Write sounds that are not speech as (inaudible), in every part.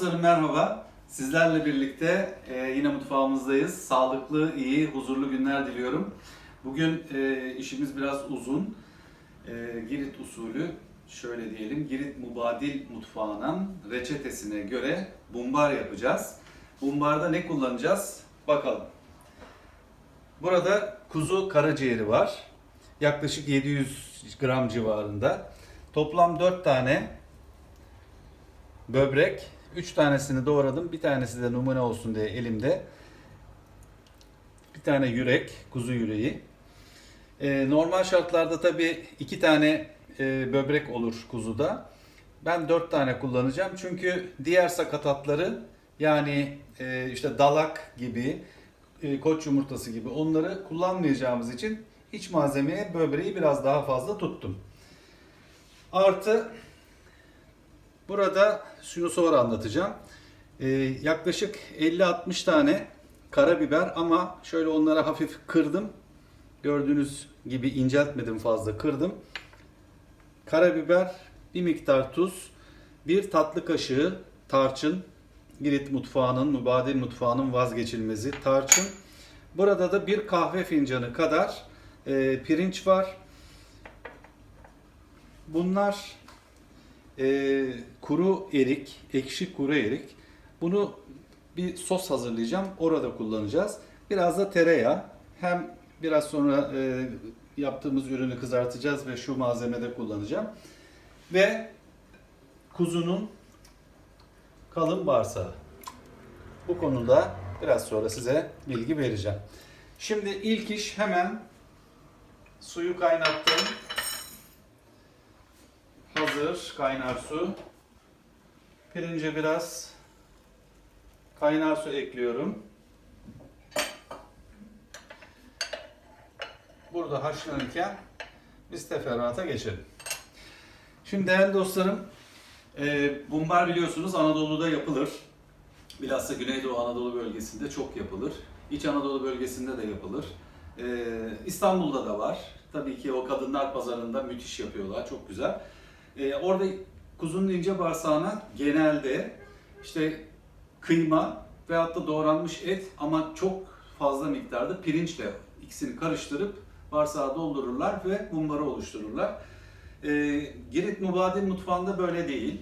dostlarım merhaba. Sizlerle birlikte e, yine mutfağımızdayız. Sağlıklı, iyi, huzurlu günler diliyorum. Bugün e, işimiz biraz uzun. E, Girit usulü şöyle diyelim Girit Mubadil mutfağının reçetesine göre bumbar yapacağız. Bumbarda ne kullanacağız? Bakalım. Burada kuzu karaciğeri var. Yaklaşık 700 gram civarında. Toplam 4 tane böbrek. 3 tanesini doğradım. Bir tanesi de numune olsun diye elimde. Bir tane yürek, kuzu yüreği. Ee, normal şartlarda tabii iki tane e, böbrek olur kuzuda. Ben 4 tane kullanacağım. Çünkü diğer sakatatları yani e, işte dalak gibi, e, koç yumurtası gibi onları kullanmayacağımız için iç malzemeye böbreği biraz daha fazla tuttum. Artı Burada sonra anlatacağım. Ee, yaklaşık 50-60 tane karabiber ama şöyle onlara hafif kırdım. Gördüğünüz gibi inceltmedim fazla kırdım. Karabiber, bir miktar tuz, bir tatlı kaşığı tarçın. Girit mutfağının, mübadil mutfağının vazgeçilmezi tarçın. Burada da bir kahve fincanı kadar e, pirinç var. Bunlar e, kuru erik, ekşi kuru erik. Bunu bir sos hazırlayacağım. Orada kullanacağız. Biraz da tereyağı. Hem biraz sonra e, yaptığımız ürünü kızartacağız ve şu malzemede kullanacağım. Ve kuzunun kalın bağırsağı. Bu konuda biraz sonra size bilgi vereceğim. Şimdi ilk iş hemen suyu kaynattım. Hazır kaynar su. Pirince biraz kaynar su ekliyorum. Burada haşlanırken biz teferruata geçelim. Şimdi değerli dostlarım, e, bumbar biliyorsunuz Anadolu'da yapılır. Bilhassa Güneydoğu Anadolu bölgesinde çok yapılır. İç Anadolu bölgesinde de yapılır. E, İstanbul'da da var. Tabii ki o kadınlar pazarında müthiş yapıyorlar, çok güzel. Ee, orada kuzunun ince bağırsağına genelde işte kıyma veyahut da doğranmış et ama çok fazla miktarda pirinçle ikisini karıştırıp bağırsağı doldururlar ve bumbarı oluştururlar. Ee, Girit Mubadil mutfağında böyle değil.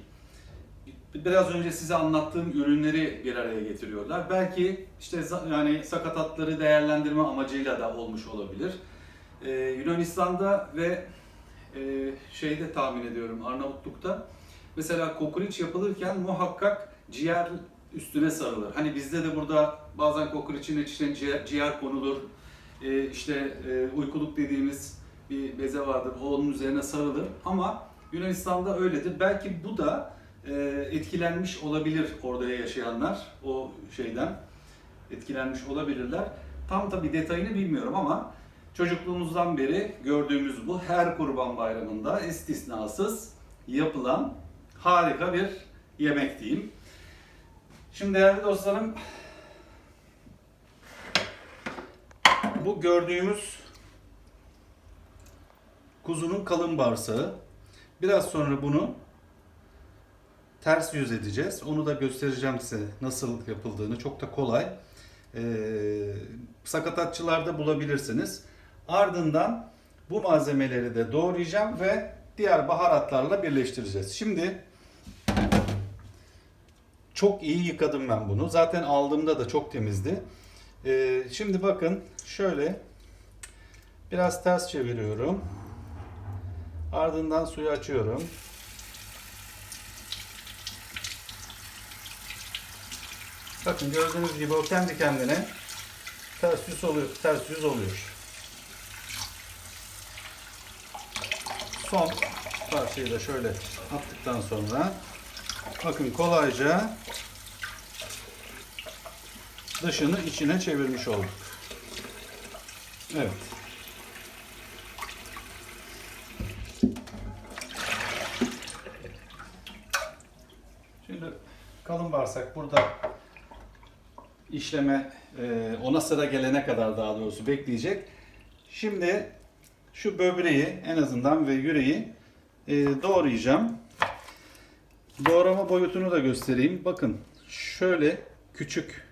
Biraz önce size anlattığım ürünleri bir araya getiriyorlar. Belki işte yani sakatatları değerlendirme amacıyla da olmuş olabilir. Ee, Yunanistan'da ve e, şeyde tahmin ediyorum Arnavutluk'ta mesela kokoreç yapılırken muhakkak ciğer üstüne sarılır. Hani bizde de burada bazen kokoreçin içine ciğer, ciğer konulur. E, işte e, uykuluk dediğimiz bir beze vardır. O onun üzerine sarılır. Ama Yunanistan'da öyledir. Belki bu da e, etkilenmiş olabilir orada yaşayanlar o şeyden etkilenmiş olabilirler. Tam tabi detayını bilmiyorum ama Çocukluğumuzdan beri gördüğümüz bu her kurban bayramında istisnasız yapılan harika bir yemek diyeyim. Şimdi değerli dostlarım bu gördüğümüz kuzunun kalın bağırsağı. Biraz sonra bunu ters yüz edeceğiz. Onu da göstereceğim size nasıl yapıldığını. Çok da kolay. Ee, sakatatçılarda bulabilirsiniz. Ardından bu malzemeleri de doğrayacağım ve diğer baharatlarla birleştireceğiz. Şimdi çok iyi yıkadım ben bunu. Zaten aldığımda da çok temizdi. Ee, şimdi bakın şöyle biraz ters çeviriyorum. Ardından suyu açıyorum. Bakın gördüğünüz gibi o kendi kendine ters yüz oluyor. Ters yüz oluyor. Son parçayı da şöyle attıktan sonra bakın kolayca dışını içine çevirmiş olduk. Evet. Şimdi kalın bağırsak burada işleme e, ona sıra gelene kadar daha doğrusu bekleyecek. Şimdi şu böbreği en azından ve yüreği e, doğrayacağım. Doğrama boyutunu da göstereyim. Bakın şöyle küçük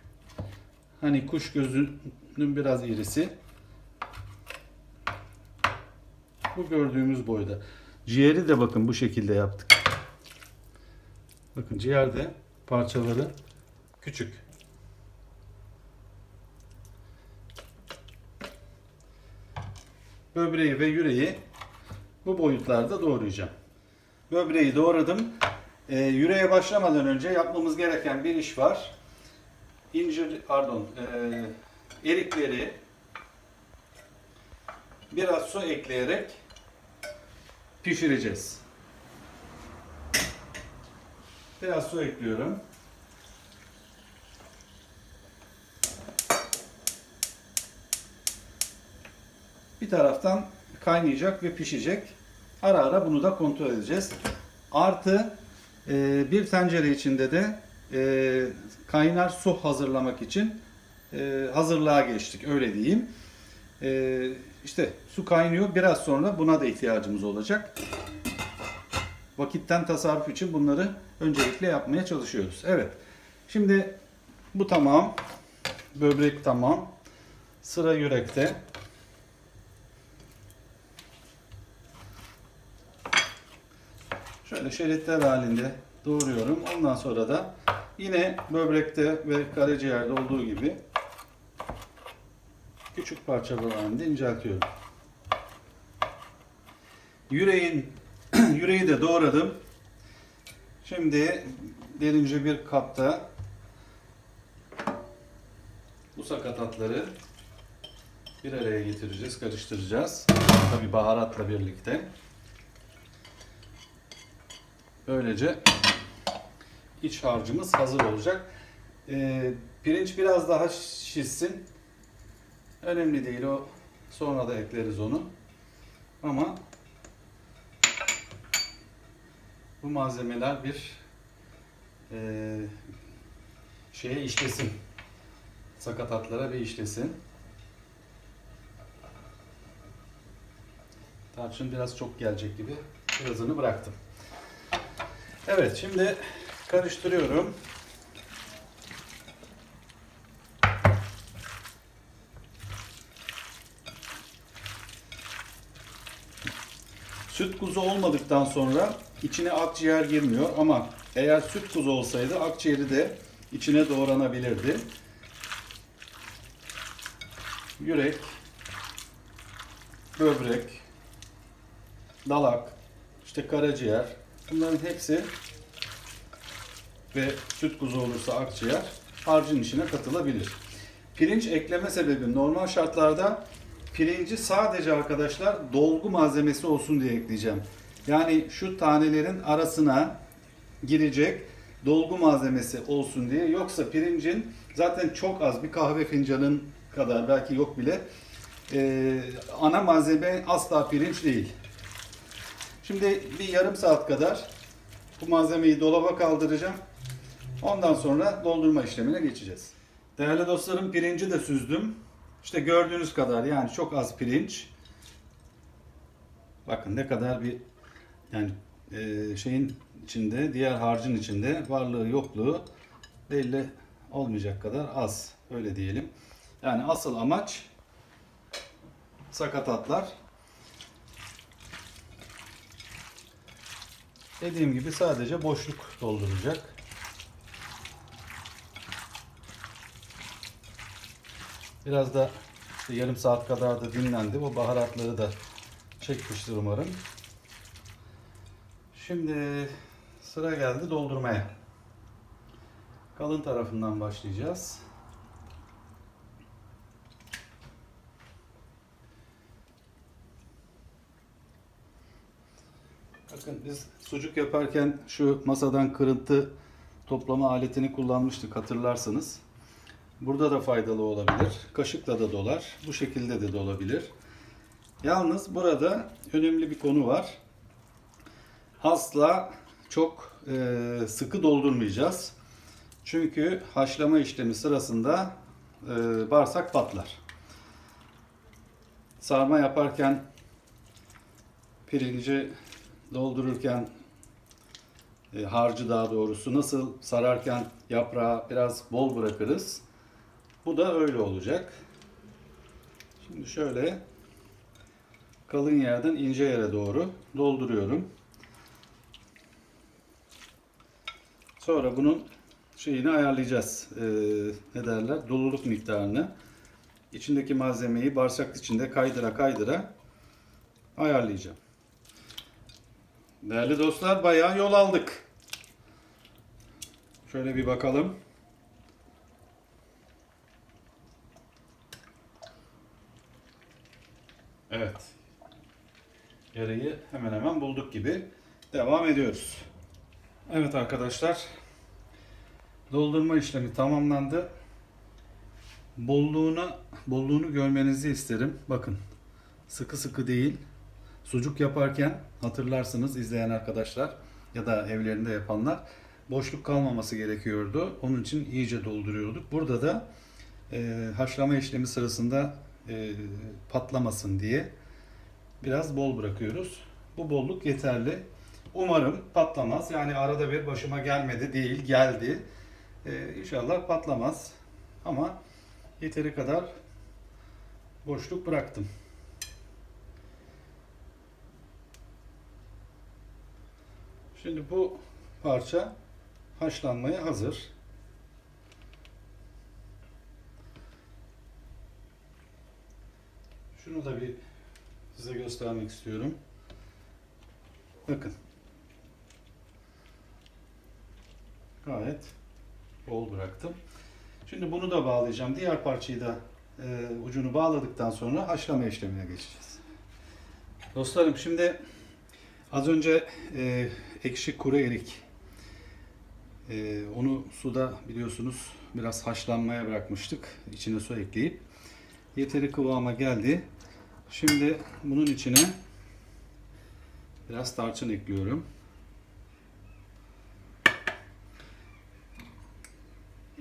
hani kuş gözünün biraz irisi bu gördüğümüz boyda. Ciğeri de bakın bu şekilde yaptık. Bakın ciğerde parçaları küçük. Böbreği ve yüreği bu boyutlarda doğrayacağım. Böbreği doğradım. Ee, yüreğe başlamadan önce yapmamız gereken bir iş var. İncir, pardon, ee, erikleri biraz su ekleyerek pişireceğiz. Biraz su ekliyorum. Bir taraftan kaynayacak ve pişecek. Ara ara bunu da kontrol edeceğiz. Artı e, bir tencere içinde de e, kaynar su hazırlamak için e, hazırlığa geçtik öyle diyeyim. E, işte su kaynıyor. Biraz sonra buna da ihtiyacımız olacak. Vakitten tasarruf için bunları öncelikle yapmaya çalışıyoruz. Evet. Şimdi bu tamam. Böbrek tamam. Sıra yürekte. Şöyle şeritler halinde doğruyorum. Ondan sonra da yine böbrekte ve karaciğerde olduğu gibi küçük parçalar halinde inceltiyorum. Yüreğin (clears throat) yüreği de doğradım. Şimdi derince bir kapta bu sakatatları bir araya getireceğiz, karıştıracağız. Tabi baharatla birlikte. Böylece iç harcımız hazır olacak. Ee, pirinç biraz daha şişsin. Önemli değil o. Sonra da ekleriz onu. Ama bu malzemeler bir e, şeye işlesin. Sakatatlara bir işlesin. Tarçın biraz çok gelecek gibi. Birazını bıraktım. Evet şimdi karıştırıyorum. Süt kuzu olmadıktan sonra içine akciğer girmiyor ama eğer süt kuzu olsaydı akciğeri de içine doğranabilirdi. Yürek, böbrek, dalak, işte karaciğer bunların hepsi ve süt kuzu olursa akciğer harcın içine katılabilir. Pirinç ekleme sebebi normal şartlarda pirinci sadece arkadaşlar dolgu malzemesi olsun diye ekleyeceğim. Yani şu tanelerin arasına girecek dolgu malzemesi olsun diye. Yoksa pirincin zaten çok az bir kahve fincanın kadar belki yok bile ee, ana malzeme asla pirinç değil. Şimdi bir yarım saat kadar bu malzemeyi dolaba kaldıracağım. Ondan sonra doldurma işlemine geçeceğiz. Değerli dostlarım pirinci de süzdüm. İşte gördüğünüz kadar yani çok az pirinç. Bakın ne kadar bir yani e, şeyin içinde diğer harcın içinde varlığı yokluğu belli olmayacak kadar az öyle diyelim. Yani asıl amaç sakatatlar. Dediğim gibi sadece boşluk dolduracak. Biraz da işte yarım saat kadar da dinlendi. Bu baharatları da çekmiştir umarım. Şimdi sıra geldi doldurmaya. Kalın tarafından başlayacağız. Bakın biz sucuk yaparken şu masadan kırıntı toplama aletini kullanmıştık hatırlarsınız. Burada da faydalı olabilir. Kaşıkla da dolar. Bu şekilde de dolabilir. Yalnız burada önemli bir konu var. Asla çok e, sıkı doldurmayacağız. Çünkü haşlama işlemi sırasında e, bağırsak patlar. Sarma yaparken pirinci doldururken e, harcı daha doğrusu nasıl sararken yaprağı biraz bol bırakırız. Bu da öyle olacak. Şimdi şöyle kalın yerden ince yere doğru dolduruyorum. Sonra bunun şeyini ayarlayacağız. Ee, ne derler? Doluluk miktarını. İçindeki malzemeyi bağırsak içinde kaydıra kaydıra ayarlayacağım. Değerli dostlar bayağı yol aldık. Şöyle bir bakalım. Evet. Yarayı hemen hemen bulduk gibi. Devam ediyoruz. Evet arkadaşlar. Doldurma işlemi tamamlandı. Bolluğuna, bolluğunu görmenizi isterim. Bakın. Sıkı sıkı değil. Sucuk yaparken hatırlarsınız izleyen arkadaşlar ya da evlerinde yapanlar boşluk kalmaması gerekiyordu. Onun için iyice dolduruyorduk. Burada da e, haşlama işlemi sırasında e, patlamasın diye biraz bol bırakıyoruz. Bu bolluk yeterli. Umarım patlamaz. Yani arada bir başıma gelmedi değil, geldi. Ee, inşallah patlamaz. Ama yeteri kadar boşluk bıraktım. Şimdi bu parça haşlanmaya hazır. Şunu da bir size göstermek istiyorum. Bakın. Gayet bol bıraktım. Şimdi bunu da bağlayacağım. Diğer parçayı da e, ucunu bağladıktan sonra haşlama işlemine geçeceğiz. Dostlarım şimdi az önce e, ekşi kuru erik e, onu suda biliyorsunuz biraz haşlanmaya bırakmıştık. İçine su ekleyip yeteri kıvama geldi. Şimdi bunun içine biraz tarçın ekliyorum.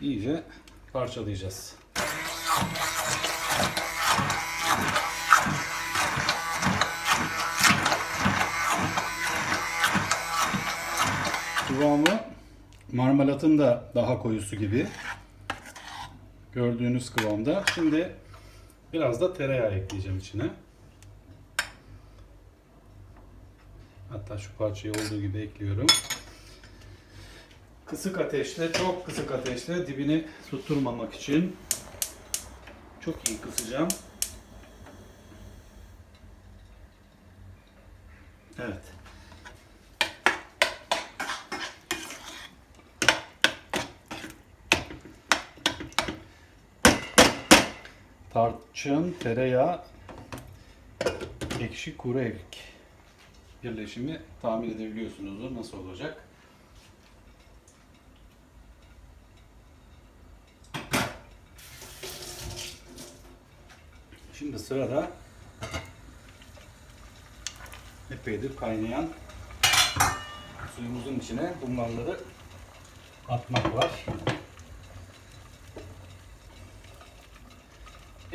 İyice parçalayacağız. Kıvamı marmelatın da daha koyusu gibi. Gördüğünüz kıvamda. Şimdi biraz da tereyağı ekleyeceğim içine. Hatta şu parçayı olduğu gibi ekliyorum. Kısık ateşte, çok kısık ateşte dibini tutturmamak için çok iyi kısacağım. Evet. Tarçın, tereyağı, ekşi kuru erik birleşimi tahmin edebiliyorsunuzdur nasıl olacak. Şimdi sırada epeydir kaynayan suyumuzun içine bunlarları atmak var.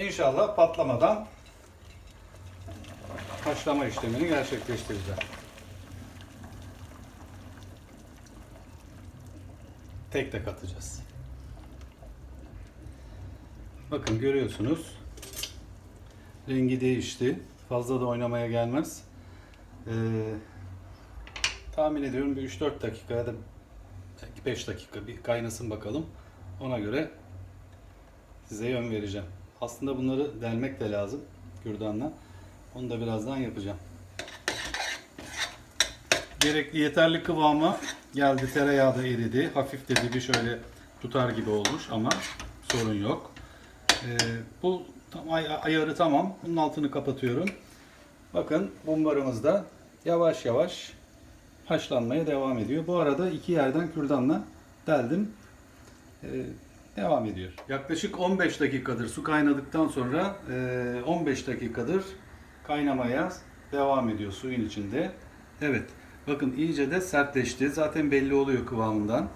İnşallah patlamadan haşlama işlemini gerçekleştireceğim. Tek tek atacağız. Bakın görüyorsunuz. Rengi değişti. Fazla da oynamaya gelmez. Ee, tahmin ediyorum bir 3-4 dakika ya da belki 5 dakika bir kaynasın bakalım. Ona göre size yön vereceğim. Aslında bunları delmek de lazım kürdanla. Onu da birazdan yapacağım. Gerekli yeterli kıvama geldi. Tereyağı da eridi. Hafif de dibi şöyle tutar gibi olmuş ama sorun yok. Ee, bu tam ay- ayarı tamam. Bunun altını kapatıyorum. Bakın bumbarımız da yavaş yavaş haşlanmaya devam ediyor. Bu arada iki yerden kürdanla deldim. Ee, devam ediyor. Yaklaşık 15 dakikadır su kaynadıktan sonra e, 15 dakikadır kaynamaya devam ediyor suyun içinde. Evet. Bakın iyice de sertleşti. Zaten belli oluyor kıvamından.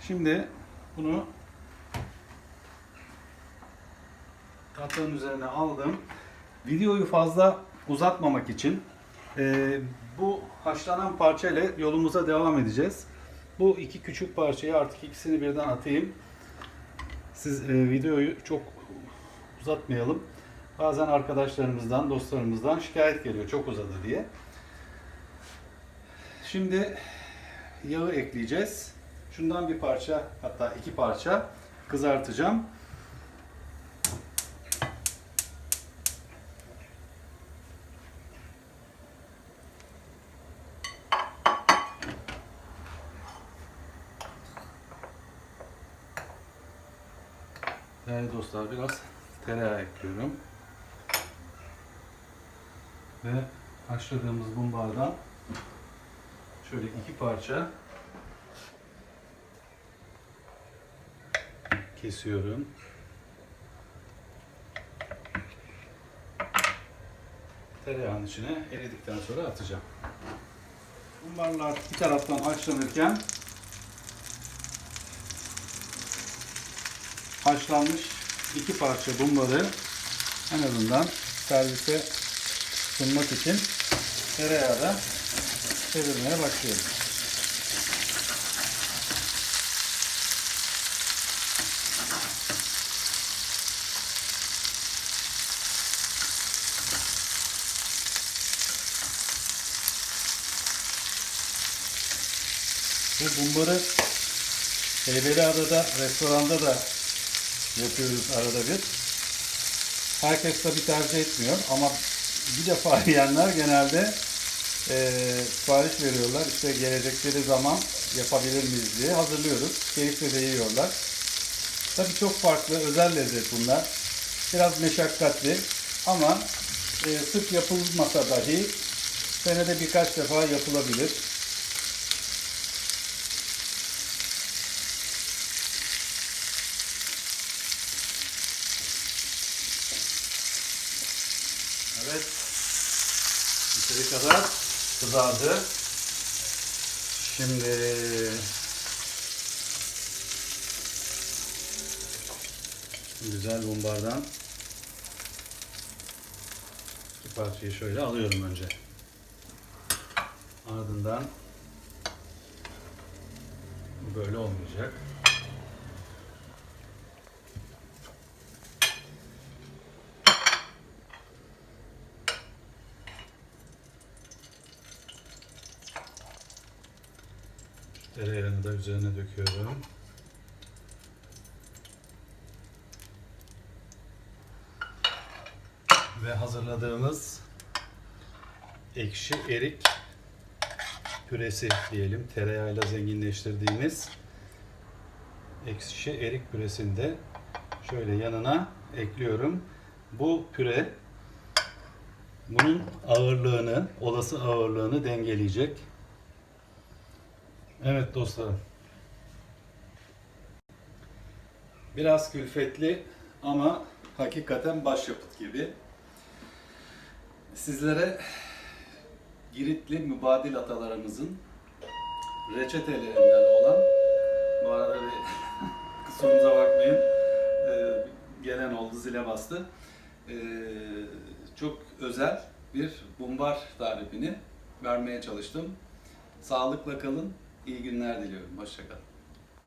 Şimdi bunu tatlının üzerine aldım. Videoyu fazla uzatmamak için bu haşlanan parça ile yolumuza devam edeceğiz. Bu iki küçük parçayı artık ikisini birden atayım. Siz e, videoyu çok uzatmayalım. Bazen arkadaşlarımızdan, dostlarımızdan şikayet geliyor çok uzadı diye. Şimdi yağı ekleyeceğiz. Şundan bir parça hatta iki parça kızartacağım. Değerli dostlar biraz tereyağı ekliyorum. Ve haşladığımız bumbardan şöyle iki parça kesiyorum. Tereyağının içine eridikten sonra atacağım. Bumbarlar bir taraftan haşlanırken haşlanmış iki parça bumbarı en azından servise sunmak için tereyağda çevirmeye başlıyorum. Bu bumbarı Heybeliada'da, restoranda da yapıyoruz arada bir. Herkes tabii tercih etmiyor ama bir defa (laughs) yiyenler genelde e, sipariş veriyorlar. İşte gelecekleri zaman yapabilir miyiz diye hazırlıyoruz. Keyifle de yiyorlar. Tabii çok farklı, özel lezzet bunlar. Biraz meşakkatli ama e, sık yapılmasa dahi senede birkaç defa yapılabilir. Evet. Yeteri kadar kızardı. Şimdi güzel bumbardan iki parçayı şöyle alıyorum önce. Ardından böyle olmayacak. Tereyağını da üzerine döküyorum. Ve hazırladığımız ekşi erik püresi diyelim. Tereyağıyla zenginleştirdiğimiz ekşi erik püresini de şöyle yanına ekliyorum. Bu püre bunun ağırlığını, olası ağırlığını dengeleyecek. Evet dostlarım. Biraz külfetli ama hakikaten başyapıt gibi. Sizlere Giritli mübadil atalarımızın reçetelerinden olan bu arada bir (laughs) kusurumuza bakmayın ee, gelen oldu zile bastı. Ee, çok özel bir bumbar tarifini vermeye çalıştım. Sağlıkla kalın. İyi günler diliyorum. Hoşçakalın.